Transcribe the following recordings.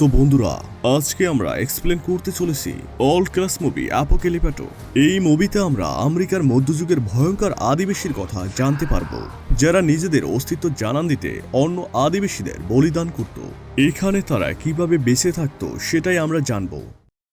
তো বন্ধুরা, আজকে আমরা এক্সপ্লেন করতে চলেছি অল ক্লাস মুভি অ্যাপোকেলিপ্যাটো এই মুভিতে আমরা আমেরিকার মধ্যযুগের ভয়ঙ্কর আদিবাসীর কথা জানতে পারব, যারা নিজেদের অস্তিত্ব জানান দিতে অন্য আদিবাসীদের বলিদান করত। এখানে তারা কীভাবে বেঁচে থাকতো সেটাই আমরা জানব।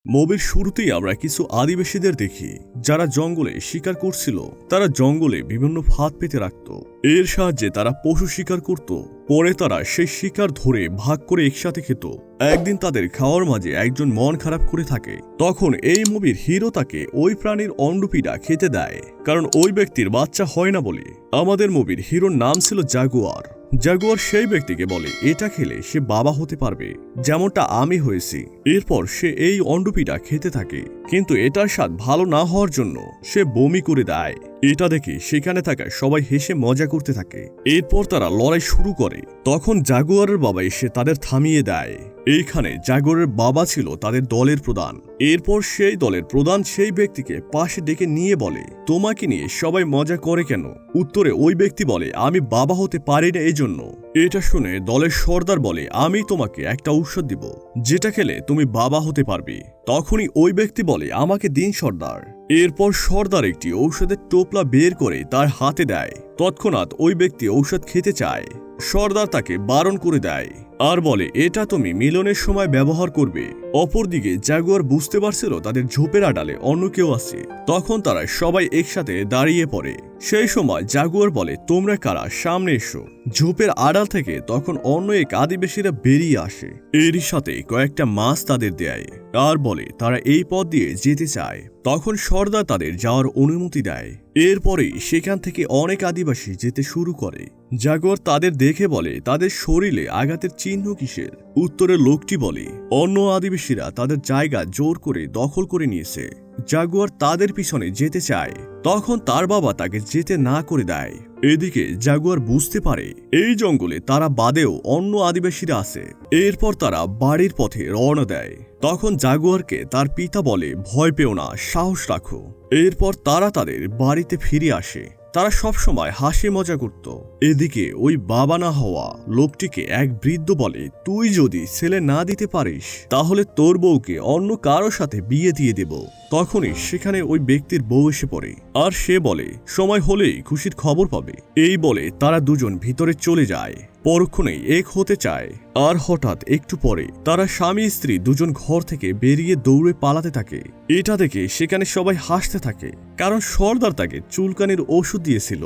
মুভির শুরুতেই আমরা কিছু আদিবাসীদের দেখি, যারা জঙ্গলে শিকার করছিল। তারা জঙ্গলে বিভিন্ন ফাঁদ পেতে রাখত। এর সাহায্যে তারা পশু শিকার করত। পরে তারা সেই শিকার ধরে ভাগ করে একসাথে খেত। একদিন তাদের খাওয়ার মাঝে একজন মন খারাপ করে থাকে। তখন এই মুভির হিরো তাকে ওই প্রাণীর অন্ডপিটা খেতে দেয়, কারণ ওই ব্যক্তির বাচ্চা হয় না বলে। আমাদের মুভির হিরোর নাম ছিল জাগুয়ার। জাগুয়ার সেই ব্যক্তিকে বলে, এটা খেলে সে বাবা হতে পারবে। যেমনটা আমি হয়েছি। এরপর সে এই অন্ডপিটা খেতে থাকে। কিন্তু এটার স্বাদ ভালো না হওয়ার জন্য সে বমি করে দেয়। এটা দেখে সেখানে থাকা সবাই হেসে মজা করতে থাকে। এরপর তারা লড়াই শুরু করে। তখন জাগুয়ারের বাবা এসে তাদের থামিয়ে দেয়। এইখানে জাগরের বাবা ছিল তাদের দলের প্রধান। এরপর সেই দলের প্রধান সেই ব্যক্তিকে পাশে ডেকে নিয়ে বলে, তোমাকে নিয়ে সবাই মজা করে কেন? উত্তরে ওই ব্যক্তি বলে, আমি বাবা হতে পারি না এই জন্য এটা শুনে দলের সর্দার বলে, আমি তোমাকে একটা ঔষধ দিব, যেটা খেলে তুমি বাবা হতে পারবে। তখনই ওই ব্যক্তি বলে, আমাকে দিন সর্দার। এরপর সর্দার একটি ঔষধের টোপলা বের করে তার হাতে দেয়। তৎক্ষণাৎ ওই ব্যক্তি ঔষধ খেতে চায়। সর্দার তাকে বারণ করে দেয়। আর বলে এটা তুমি মিলনের সময় ব্যবহার করবে। অপরদিকে জাগুয়ার বুঝতে পারছিল তাদের ঝোপের আড়ালে অন্য কেউ আছে। তখন তারা সবাই একসাথে দাঁড়িয়ে পড়ে। সেই সময় জাগুয়ার বলে, তোমরা কারা? সামনে এসো। ঝোপের আড়াল থেকে তখন অন্য এক আদিবাসীরা বেরিয়ে আসে। এরই সাথে কয়েকটা মাছ তাদের দেয় আর বলে, তারা এই পথ দিয়ে যেতে চায়। তখন সর্দার তাদের যাওয়ার অনুমতি দেয়। এরপরেই সেখান থেকে অনেক আদিবাসী যেতে শুরু করে। জাগর তাদের দেখে বলে, তাদের শরীরে আঘাতের চিহ্ন কিসের? উত্তরের লোকটি বলে, অন্য আদিবাসীরা তাদের জায়গা জোর করে দখল করে নিয়েছে। জাগুয়ার তাদের পিছনে যেতে চায়, তখন তার বাবা তাকে যেতে না করে দেয়। এদিকে জাগুয়ার বুঝতে পারে, এই জঙ্গলে তারা বাদেও অন্য আদিবাসীরা আছে। এরপর তারা বাড়ির পথে রওনা দেয়। তখন জাগুয়ারকে তার পিতা বলে, ভয় পেও না, সাহস রাখো। এরপর তারা তাদের বাড়িতে ফিরে আসে। তারা সবসময় হাসি মজা করত। এদিকে ওই বাবা না হওয়া লোকটিকে এক বৃদ্ধ বলে, তুই যদি ছেলে না দিতে পারিস, তাহলে তোর বউকে অন্য কারও সাথে বিয়ে দিয়ে দেব। তখনই সেখানে ওই ব্যক্তির বউ এসে পড়ে। আর সে বলে, সময় হলেই খুশির খবর পাবে। এই বলে তারা দুজন ভিতরে চলে যায়। পরক্ষণেই এক হতে চায়। আর হঠাৎ একটু পরে তারা স্বামী স্ত্রী দুজন ঘর থেকে বেরিয়ে দৌড়ে পালাতে থাকে। এটা দেখে সেখানে সবাই হাসতে থাকে, কারণ সর্দার তাকে চুলকানির ওষুধ দিয়েছিল।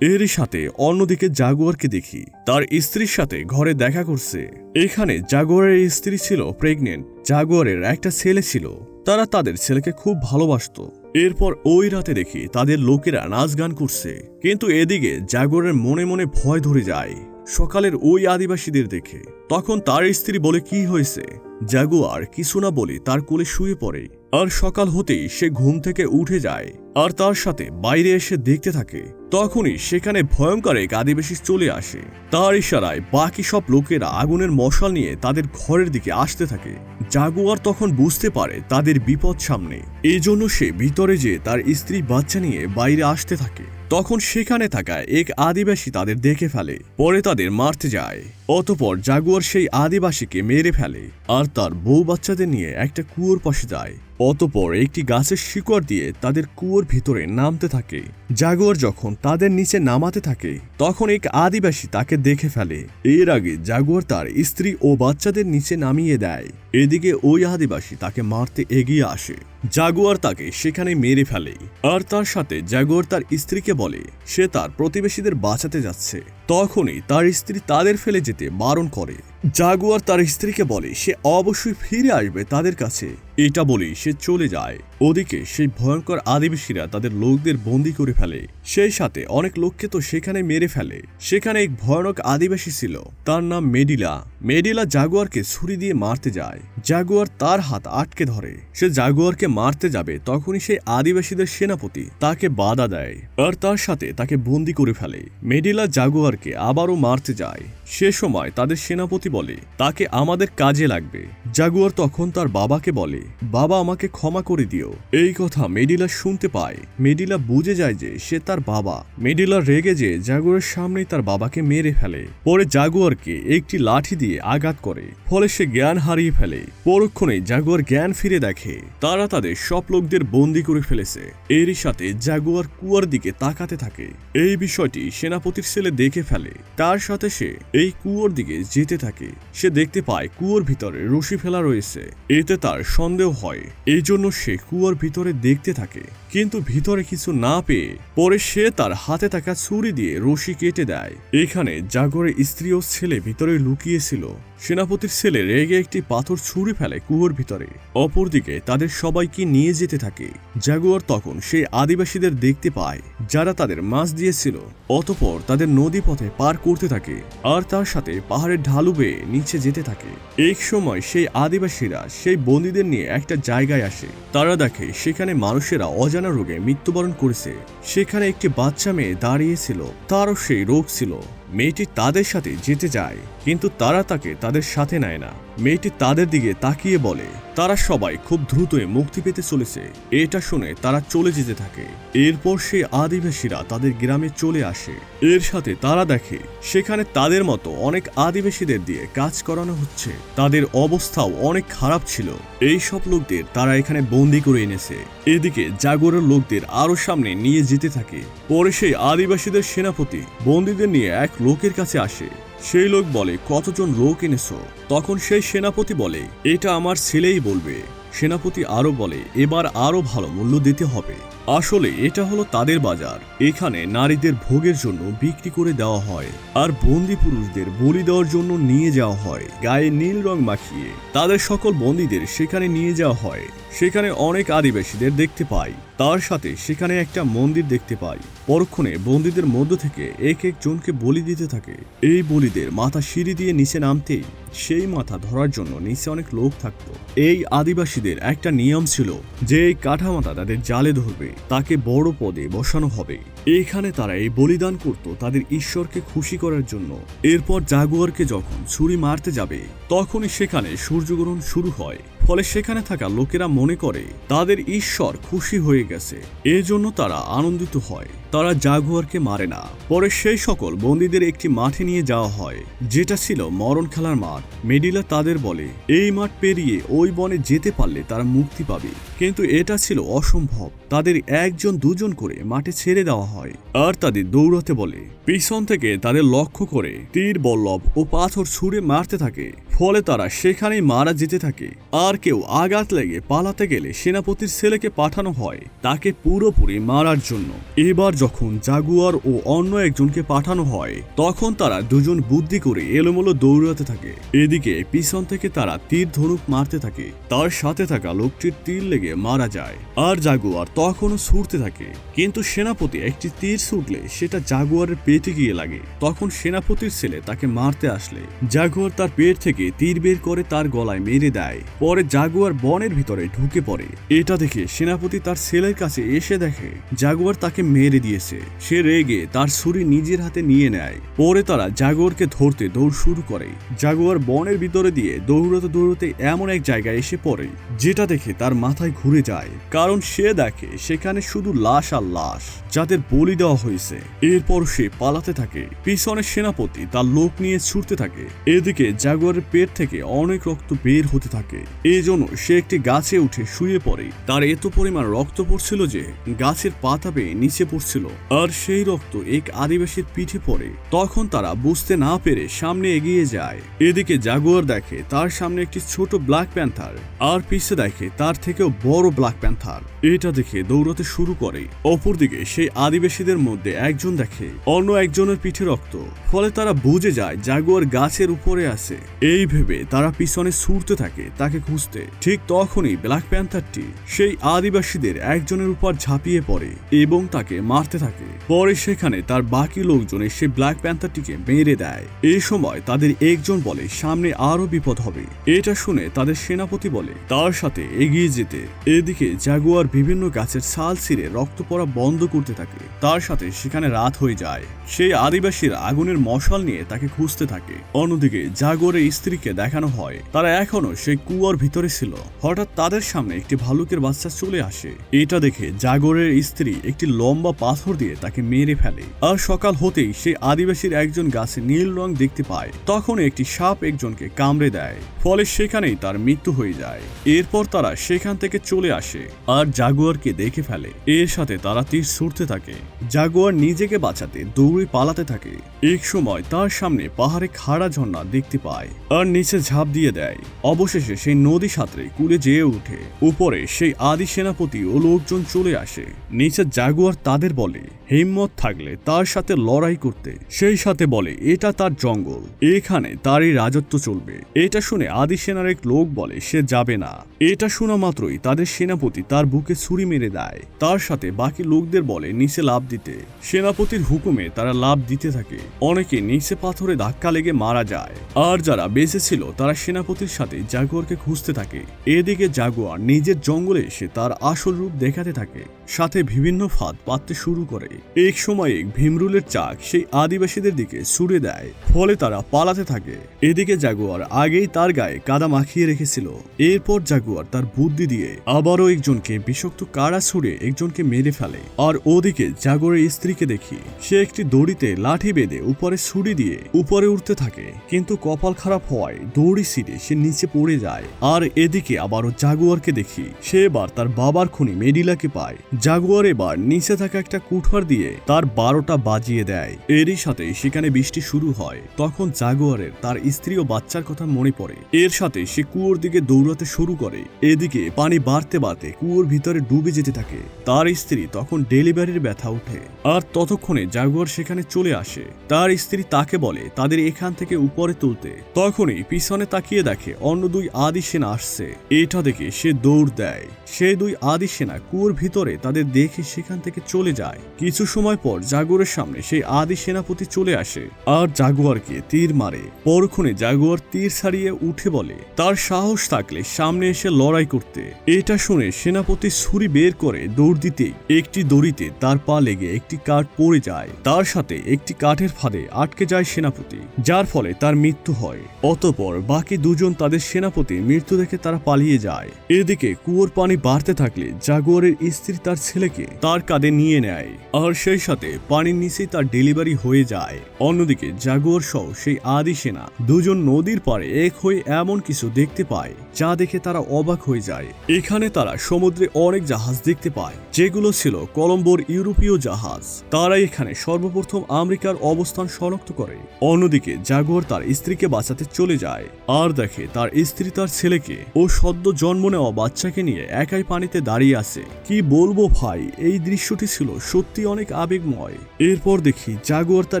এরই সাথে অন্যদিকে জাগুয়ারকে দেখি, তার স্ত্রীর সাথে ঘরে দেখা করছে। এখানে জাগুয়ারের স্ত্রী ছিল প্রেগনেন্ট জাগুয়ারের একটা ছেলে ছিল। তারা তাদের ছেলেকে খুব ভালোবাসতো। এরপর ওই রাতে দেখি তাদের লোকেরা নাচ গান করছে। কিন্তু এদিকে জাগরের মনে মনে ভয় ধরে যায়। সকালের ওই আদিবাসীদের দেখে। তখন তার স্ত্রী বলে, কি হয়েছে? জাগুয়ার, কিছু না বলে তার কোলে শুয়ে পড়ে। আর সকাল হতেই সে ঘুম থেকে উঠে যায় আর তার সাথে বাইরে এসে দেখতে থাকে। তখনই সেখানে ভয়ঙ্কর এক আদিবাসী চলে আসে। তার ইশারায় বাকি সব লোকেরা আগুনের মশাল নিয়ে তাদের ঘরের দিকে আসতে থাকে। জাগুয়ার তখন বুঝতে পারে তাদের বিপদ সামনে। এই জন্য সে ভিতরে যেয়ে তার স্ত্রী বাচ্চা নিয়ে বাইরে আসতে থাকে। তখন সেখানে থাকা এক আদিবাসী তাদের দেখে ফেলে। পরে তাদের মারতে যায়। অতপর জাগুয়ার সেই আদিবাসীকে মেরে ফেলে, আর তার বউ বাচ্চাদের নিয়ে একটা কুয়োর পাশে যায়। অতপর একটি গাছের শিকড় দিয়ে তাদের কুয়োর ভিতরে নামতে থাকে। জাগুয়ার যখন তাদের নিচে নামাতে থাকে, তখন এক আদিবাসী তাকে দেখে ফেলে। এর আগে জাগুয়ার তার স্ত্রী ও বাচ্চাদের নিচে নামিয়ে দেয়। এদিকে ওই আদিবাসী তাকে মারতে এগিয়ে আসে। জাগুয়ার তাকে সেখানে মেরে ফেলে। আর তার সাথে জাগুয়ার তার স্ত্রীকে বলে, সে তার প্রতিবেশীদের বাঁচাতে যাচ্ছে। তখনই তার স্ত্রী তাদের ফেলে যেতে বারণ করে। জাগুয়ার তার স্ত্রীকে বলে, সে অবশ্যই ফিরে আসবে তাদের কাছে। এটা বলেই সে চলে যায়। ওদিকে সেই ভয়ঙ্কর আদিবাসীরা তাদের লোকদের বন্দি করে ফেলে। সেই সাথে অনেক লোককে তো সেখানে মেরে ফেলে। সেখানে এক ভয়ানক আদিবাসী ছিল। তার নাম মেডিলা। মেডিলা জাগুয়ারকে ছুরি দিয়ে মারতে যায়। জাগুয়ার তার হাত আটকে ধরে। সে জাগুয়ারকে মারতে যাবে তখনই সেই আদিবাসীদের সেনাপতি তাকে বাধা দেয়। আর তার সাথে তাকে বন্দি করে ফেলে। মেডিলা জাগুয়ারকে আবারও মারতে যায়। সে সময় তাদের সেনাপতি বলে, তাকে আমাদের কাজে লাগবে। জাগুয়ার তখন তার বাবাকে বলে বাবা আমাকে ক্ষমা করে দিও। এই কথা মেডিলা শুনতে পায়। মেডিলা বুঝে যায় যে সে তার বাবা। মেডিলা রেগে যে জাগুয়ারের সামনেই তার বাবাকে মেরে ফেলে। পরে জাগুয়ারকে একটি লাঠি দিয়ে আঘাত করে। ফলে সে জ্ঞান হারিয়ে ফেলে। পরক্ষণে জাগুয়ার জ্ঞান ফিরে দেখে। তারা তাদের সব লোকদের বন্দি করে ফেলেছে। এরই সাথে জাগুয়ার কুয়ার দিকে তাকাতে থাকে। এই বিষয়টি সেনাপতির ছেলে দেখে ফেলে। তার সাথে সে এই কুয়োর দিকে যেতে থাকে। সে দেখতে পায় কুয়োর ভিতরে রশি ফেলা রয়েছে। এতে তার সন্দেহ হয়। এই জন্য সে কুয়োর ভিতরে দেখতে থাকে, কিন্তু ভিতরে কিছু না পেয়ে পরে সে তার হাতে থাকা ছুরি দিয়ে রশি কেটে দেয়। এখানে জাগরের স্ত্রী ও ছেলে ভিতরে লুকিয়েছিল। সেনাপতির ছেলে রেগে একটি পাথর ছুঁড়ে ফেলে কুয়োর ভিতরে। অপরদিকে তাদের সবাইকে নিয়ে যেতে থাকে। জাগুয়ার তখন সেই আদিবাসীদের দেখতে পায়, যারা তাদের মাছ দিয়েছিল, অতপর তাদের নদী পথে পার করতে থাকে আর তার সাথে পাহাড়ের ঢালু বেয়ে নিচে যেতে থাকে। এক সময় সেই আদিবাসীরা সেই বন্দীদের নিয়ে একটা জায়গায় আসে। তারা দেখে সেখানে মানুষেরা অজানা রোগে মৃত্যুবরণ করেছে। সেখানে একটি বাচ্চা মেয়ে দাঁড়িয়েছিল তারও সেই রোগ ছিল। মেয়েটি তাদের সাথে যেতে যায়, কিন্তু তারা তাকে তাদের সাথে নেয় না। মেয়েটি তাদের দিকে তাকিয়ে বলে, তারা সবাই খুব দ্রুতই মুক্তি পেতে চলেছে। এটা শুনে তারা চলে যেতে থাকে। এরপর সেই আদিবাসীরা তাদের গ্রামে চলে আসে। এর সাথে তারা দেখে, সেখানে তাদের মতো অনেক আদিবাসীদের দিয়ে কাজ করানো হচ্ছে। তাদের অবস্থাও অনেক খারাপ ছিল। এই সব লোকদের তারা এখানে বন্দি করে এনেছে। এদিকে জাগরের লোকদের আরও সামনে নিয়ে যেতে থাকে। পরে সেই আদিবাসীদের সেনাপতি বন্দীদের নিয়ে এক লোকের কাছে আসে। সেই লোক বলে, কতজন লোক এনেছো? তখন সেই সেনাপতি বলে, এটা আমার ছেলেই বলবে। সেনাপতি আরও বলে, এবার আরও ভালো মূল্য দিতে হবে। আসলে এটা হলো তাদের বাজার। এখানে নারীদের ভোগের জন্য বিক্রি করে দেওয়া হয় আর বন্দি পুরুষদের বলি দেওয়ার জন্য নিয়ে যাওয়া হয়, গায়ে নীল রং মাখিয়ে। তাদের সকল বন্দীদের সেখানে নিয়ে যাওয়া হয়। সেখানে অনেক আদিবাসীদের দেখতে পাই। তার সাথে সেখানে একটা মন্দির দেখতে পাই। পরক্ষণে বন্দীদের মধ্য থেকে এক এক জনকে বলি দিতে থাকে। এই বলিদের মাথা সিঁড়ি দিয়ে নিচে নামতেই সেই মাথা ধরার জন্য নিচে অনেক লোক থাকত। এই আদিবাসীদের একটা নিয়ম ছিল যে এই কাঠামাথা তাদের জালে ধরবে, তাকে বড় পদে বসানো হবে। এইখানে তারা এই বলিদান করত তাদের ঈশ্বরকে খুশি করার জন্য। এরপর জাগুয়ারকে যখন ছুরি মারতে যাবে, তখনই সেখানে সূর্যগ্রহণ শুরু হয়। ফলে সেখানে থাকা লোকেরা মনে করে, তাদের ঈশ্বর খুশি হয়ে গেছে। এজন্য তারা আনন্দিত হয়। তারা জাগুয়ারকে মারে না। পরে সেই সকল বন্দীদের একটি মাঠে নিয়ে যাওয়া হয়, যেটা ছিল মরণ খেলার মাঠ। মেডিলা তাদের বলে, এই মাঠ পেরিয়ে ওই বনে যেতে পারলে তারা মুক্তি পাবে। কিন্তু এটা ছিল অসম্ভব। তাদের একজন দুজন করে মাঠে ছেড়ে দেওয়া হয়। আর তাদের দৌড়াতে বলে, পিছন থেকে তাদের লক্ষ্য করে তীর, বল্লভ ও পাথর ছুঁড়ে মারতে থাকে। ফলে তারা সেখানেই মারা যেতে থাকে। আর কেউ আঘাত লেগে পালাতে গেলে সেনাপতির ছেলেকে পাঠানো হয় তাকে পুরোপুরি মারার জন্য। এবার যখন জাগুয়ার ও অন্য একজনকে পাঠানো হয়, তখন তারা দুজন বুদ্ধি করে এলোমেলো দৌড়াতে থাকে। এদিকে পিছন থেকে তারা তীর ধনুক মারতে থাকে। তার সাথে থাকা লোকটির তীর লেগে মারা যায় আর জাগুয়ার তখনও ছুটতে থাকে। কিন্তু সেনাপতি একটি তীর ছুটলে সেটা জাগুয়ারের পেটে গিয়ে লাগে। তখন সেনাপতির ছেলে তাকে মারতে আসলে। জাগুয়ার তার পেট থেকে তীর বের করে তার গলায় মেরে দেয়। পরে জাগুয়ার বনের ভিতরে ঢুকে পড়ে। এটা দেখে সেনাপতি তার ছেলের কাছে এসে দেখে, জাগুয়ার তাকে মেরে দিয়েছে সে রেগে তার ছুরি নিজের হাতে নিয়ে নেয়। পরে তারা জাগুয়ারকে ধরতে দৌড় শুরু করে। জাগুয়ার বনের ভিতরে দিয়ে দৌড়াতে দৌড়াতে এমন এক জায়গায় এসে পড়ে, যেটা দেখে তার মাথায় ঘুরে যায়। কারণ সে দেখে সেখানে শুধু লাশ আর লাশ, যাদের বলি দেওয়া হয়েছে। এরপর সে পালাতে থাকে। পিছনে সেনাপতি তার লোক নিয়ে ছুটতে থাকে। এদিকে জাগুয়ারের পেট থেকে অনেক রক্ত বের হতে থাকে। এই জন্য সে একটি গাছে উঠে শুয়ে পড়ে। তার এত পরিমাণ রক্ত পড়ছিল যে গাছের পাতা পেয়ে নিচে পড়ছিল। আর সেই রক্ত এক আদিবাসীর পিঠে পড়ে। তখন তারা বুঝতে না পেরে সামনে এগিয়ে যায়। এদিকে জাগুয়ার দেখে তার সামনে একটি ছোট ব্ল্যাক প্যান্থার। আর পিছে দেখে তার থেকেও বড় ব্ল্যাক প্যান্থার। এটা দেখে দৌড়াতে শুরু করে। অপরদিকে সেই আদিবাসীদের মধ্যে একজন দেখে অন্য একজনের পিঠে রক্ত। ফলে তারা বুঝে যায় জাগুয়ার গাছের উপরে আছে। এই ভেবে তারা পিছনে ছুটতে থাকে তাকে খুঁজতে। ঠিক তখনই ব্ল্যাক প্যান্থারটি সেই আদিবাসীদের একজনের উপর ঝাঁপিয়ে পড়ে এবং তাকে মার বাড়তে থাকে। পরে সেখানে তার বাকি লোকজন এসে ব্ল্যাক প্যান্থারটিকে মেরে দেয়। এই সময় তাদের একজন বলে, সামনে আরও বিপদ হবে। এটা শুনে তাদের সেনাপতি বলে, তার সাথে এগিয়ে যেতে। এদিকে জাগুয়ার বিভিন্ন গাছের ছাল ছিঁড়ে রক্ত পড়া বন্ধ করতে থাকে। তার সাথে সেখানে রাত হয়ে যায়। সেই আদিবাসীরা আগুনের মশাল নিয়ে তাকে খুঁজতে থাকে। অন্যদিকে জাগোরের স্ত্রীকে দেখানো হয়, তারা এখনও সেই কুয়ার ভিতরে ছিল। হঠাৎ তাদের সামনে একটি ভালুকের বাচ্চা চলে আসে। এটা দেখে জাগরের স্ত্রী একটি লম্বা পাথর দিয়ে তাকে মেরে ফেলে। আর সকাল হতেই সেই আদিবাসীর একজন গাছে নীল রং দেখতে পায়। তখন একটি সাপ একজনকে কামড়ে দেয়। ফলে সেখানেই তার মৃত্যু হয়ে যায়। এরপর তারা সেখান থেকে চলে আসে আর জাগুয়ারকে দেখে ফেলে। এর সাথে তারা তীর ছুটতে থাকে। জাগুয়ার নিজেকে বাঁচাতে, দৌড়ে পালাতে থাকে। এক সময় তার সামনে পাহাড়ে খাড়া ঝর্ণা দেখতে পায় আর নিচে ঝাঁপ দিয়ে দেয়। অবশেষে সেই নদী সাঁতরে কুলে যেয়ে ওঠে। উপরে সেই আদি সেনাপতি ও লোকজন চলে আসে। নিচে জাগুয়ার তাদের বলে হিম্মত থাকলে তার সাথে লড়াই করতে। সেই সাথে বলে, এটা তার জঙ্গল, এখানে তারই রাজত্ব চলবে। এটা শুনে আদি সেনার এক লোক বলে, সে যাবে না। এটা শোনা মাত্রই তাদের সেনাপতি তার বুকে ছুরি মেরে দেয়। তার সাথে বাকি লোকদের বলে, নিচে লাভ দিতে। সেনাপতির হুকুমে তারা লাভ দিতে থাকে। অনেকে নিচে পাথরে ধাক্কা লেগে মারা যায়। আর যারা বেঁচে ছিল, তারা সেনাপতির সাথে জাগুয়ারকে খুঁজতে থাকে। এদিকে জাগুয়ার নিজের জঙ্গলে এসে তার আসল রূপ দেখাতে থাকে। সাথে বিভিন্ন ফাঁদ পাততে শুরু করে। এক সময়ে ভীমরুলের চাক সেই আদিবাসীদের দিকে ছুড়ে দেয়, ফলে তারা পালাতে থাকে। এদিকে জাগুয়ার আগেই তার গায়ে কাদা মাখিয়ে রেখেছিল। এরপর জাগুয়ার তার বুদ্ধি দিয়ে আবারও একজনকে বিষাক্ত কাড়া ছুড়ে একজনকে মেরে ফেলে। আর ওদিকে জাগরের স্ত্রীকে দেখি, সে একটি দড়িতে লাঠি বেঁধে উপরে ছুরি দিয়ে উপরে উঠতে থাকে। কিন্তু কপাল খারাপ হওয়ায় দড়ি ছিঁড়ে সে নিচে পড়ে যায়। আর এদিকে আবারও জাগুয়ারকে দেখি, সে এবার তার বাবার খুনি মেডিলাকে পায়। জাগুয়ার এবার নিচে থাকা একটা কুঠার দিয়ে তার বারোটা বাজিয়ে দেয়। এরই সাথে সেখানে বৃষ্টি শুরু হয়। তখন জাগুয়ারের তার স্ত্রী ও বাচ্চার কথা মনে পড়ে। এর সাথে সে কুয়োর দিকে দৌড়াতে শুরু করে। এদিকে পানি বাড়তে বাড়তে কুয়োর ভিতরে ডুবে যেতে থাকে। তার স্ত্রী তখন ডেলিভারির ব্যথা ওঠে। আর ততক্ষণে জাগুয়ার সেখানে চলে আসে। তার স্ত্রী তাকে বলে, তাদের এখান থেকে উপরে তুলতে। তখনই পিছনে তাকিয়ে দেখে অন্য দুই আদি সেনা আসছে। এটা দেখে সে দৌড় দেয়। সেই দুই আদি সেনা কুয়োর ভিতরে তাদের দেখে সেখান থেকে চলে যায়। কিছু সময় পর জাগুয়ারের সামনে সেই আদি সেনাপতি চলে আসে আর জাগুয়ারকে তীর মারে। পরক্ষণে জাগুয়ার তীর ছাড়িয়ে উঠে বলে, তার সাহস থাকলে সামনে এসে লড়াই করতে। এটা শুনে সেনাপতি ছুরি বের করে দৌড় দিতে একটি দড়িতে তার পা লেগে একটি কাঠ পড়ে যায়। তার সাথে একটি কাঠের ফাঁদে আটকে যায় সেনাপতি, যার ফলে তার মৃত্যু হয়। অতপর বাকি দুজন তাদের সেনাপতি মৃত্যু দেখে তারা পালিয়ে যায়। এদিকে কুয়োর পানি বাড়তে থাকলে জাগুয়ারের স্ত্রী তার ছেলেকে তার কাঁধে নিয়ে নেয়। আর সেই সাথে পানির নিচেই তার ডেলিভারি হয়ে যায়। অন্যদিকে জাগুয়ার সহ সেই আদি সেনা দুজন নদীর পাড়ে এক হয়ে এমন কিছু দেখতে পায়, যা দেখে তারা অবাক হয়ে যায়। এখানে তারা সমুদ্রে অনেক জাহাজ দেখতে পায়, যেগুলো ছিল কলম্বোর ইউরোপীয় জাহাজ। তারা এখানে সর্বপ্রথম আমেরিকার অবস্থান শনাক্ত করে। অন্যদিকে জাগুয়ার তার স্ত্রীকে বাঁচাতে চলে যায়। আর দেখে তার স্ত্রী তার ছেলেকে ও সদ্য জন্ম নেওয়া বাচ্চাকে নিয়ে একাই পানিতে দাঁড়িয়ে আছে। কি বলব ভাই, এই দৃশ্যটি ছিল সত্যি অনেক আবেগময়। এরপর দেখি জাগুয়ার তার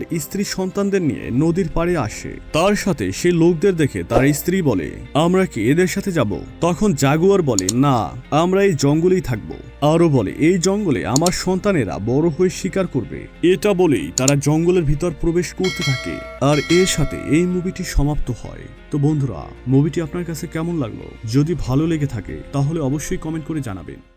স্ত্রী সন্তানদের নিয়ে নদীর পাড়ে আসে। তার সাথে সে লোকদের দেখে তার স্ত্রী বলে, আমরা কি এদের সাথে যাব? তখন জাগুয়ার বলে, না, আমরা এই জঙ্গলেই থাকব। আরও বলে, এই জঙ্গলে আমার সন্তানেরা বড় হয়ে শিকার করবে। এটা বলেই তারা জঙ্গলের ভিতর প্রবেশ করতে থাকে। আর এর সাথে এই মুভিটি সমাপ্ত হয়। তো বন্ধুরা, মুভিটি আপনার কাছে কেমন লাগল? যদি ভালো লেগে থাকে, তাহলে অবশ্যই কমেন্ট করে জানাবেন।